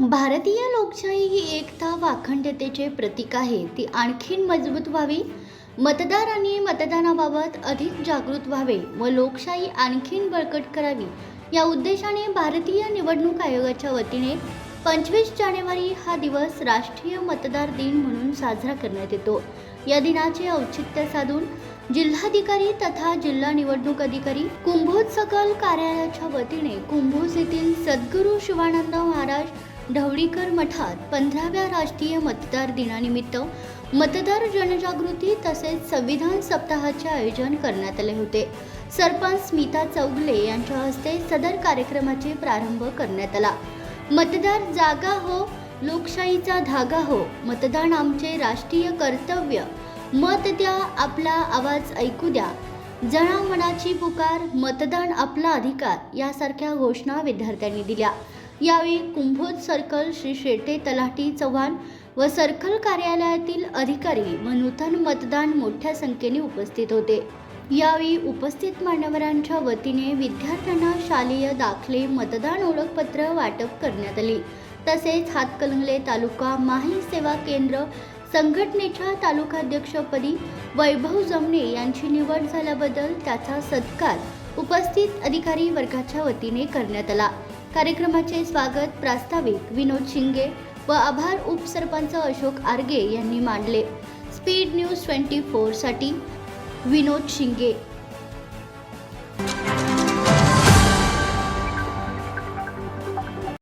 भारतीय लोकशाही ही एकता व अखंडतेचे प्रतीक आहे. ती आणखीन मजबूत व्हावी. मतदारांनी मतदानाबाबत अधिक जागृत व्हावे व लोकशाही आणखीन बळकट करावी. या उद्देशाने भारतीय निवडणूक आयोगाच्या वतीने पंचवीस जानेवारी हा दिवस राष्ट्रीय मतदार दिन म्हणून साजरा करण्यात येतो. या दिनाचे औचित्य साधून जिल्हाधिकारी तथा जिल्हा निवडणूक अधिकारी कुंभोज सकल कार्यालयाच्या वतीने कुंभोज येथील सद्गुरू शिवानंद महाराज ढवळीकर मठात पंधराव्या राष्ट्रीय मतदार दिनानिमित्त मतदार जनजागृती तसेच संविधान सप्ताहाचे आयोजन करण्यात आले होते. सरपंच स्मिता चौगले यांच्या हस्ते सदर कार्यक्रमाचे प्रारंभ करण्यात आला. मतदार जागा हो लोकशाहीचा धागा हो मतदान आमचे राष्ट्रीय कर्तव्य. मत द्या आपला आवाज ऐकू द्या. जणा मनाची पुकार मतदान आपला अधिकार यासारख्या घोषणा विद्यार्थ्यांनी दिल्या. यावेळी कुंभोज सर्कल श्री शेटे तलाठी चव्हाण व सर्कल कार्यालयातील अधिकारी व नूतन मतदान मोठ्या संख्येने उपस्थित होते. यावेळी उपस्थित मान्यवरांच्या वतीने विद्यार्थ्यांना शालेय दाखले मतदान ओळखपत्र वाटप करण्यात आली. तसेच हातकलंगले तालुका माही सेवा केंद्र संघटनेच्या तालुकाध्यक्षपदी वैभव जमणे यांची निवड झाल्याबद्दल त्याचा सत्कार उपस्थित अधिकारी वर्गाच्या वतीने करण्यात आला. कार्यक्रमाचे स्वागत प्रास्ताविक विनोद शिंगे व आभार उपसरपंच अशोक आर्गे यांनी मांडले. स्पीड न्यूज ट्वेंटी फोरसाठी विनोद शिंगे.